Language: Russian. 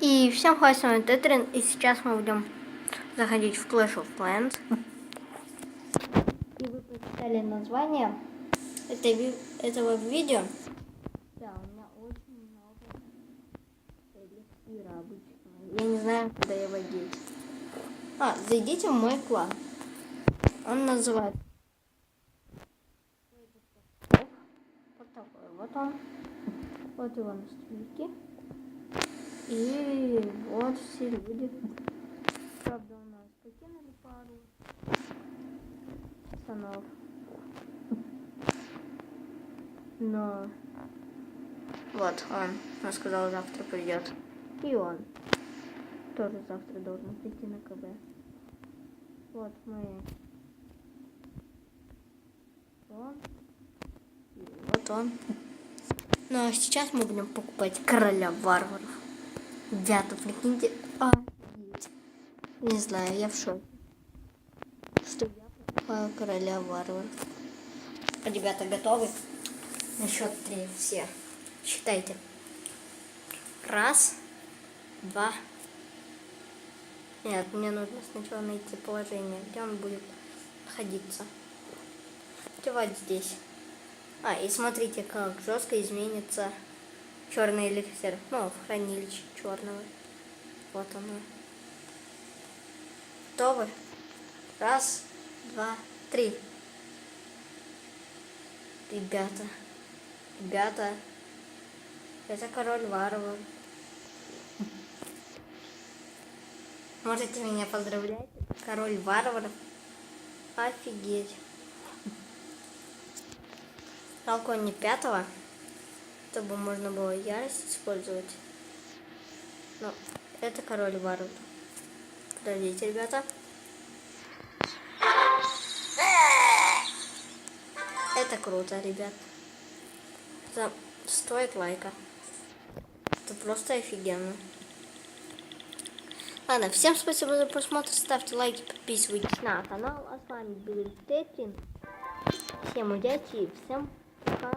И всем хватит, с вами Тетрин, и сейчас мы будем заходить в Clash of Clans. И вы прочитали название этой этого видео. Да, у меня очень много эликсира обычного. Я не знаю, куда его деть. А, зайдите в мой клан. Он называется... Вот такой вот он. Вот его настройки. И вот все люди. Правда, у нас покинули пару пацанов. Но вот он, он сказал, завтра придет. И он тоже завтра должен прийти на КБ. Вот мы. Он. И вот он. Ну а сейчас мы будем покупать короля варваров. Ребята, прикиньте. Офигеть. Не знаю, я в шоке. Что я покупаю короля варваров. Ребята, готовы? На счет три все. Считайте. Раз, два. Нет, мне нужно сначала найти положение, где он будет находиться. Вот здесь. А, и смотрите, как жестко изменится черный эликсир. Ну, в хранилище черного. Вот оно. Готовы? Раз, два, три. Ребята, ребята, это король варвар. Можете меня поздравлять. Король варваров. Офигеть. Жалко не пятого, чтобы можно было ярость использовать. Но это король варваров. Подождите, ребята. Это круто, ребят. Это стоит лайка. Это просто офигенно. Ладно, всем спасибо за просмотр. Ставьте лайки, подписывайтесь на канал. А с вами был Тетрин. Всем удачи и всем пока.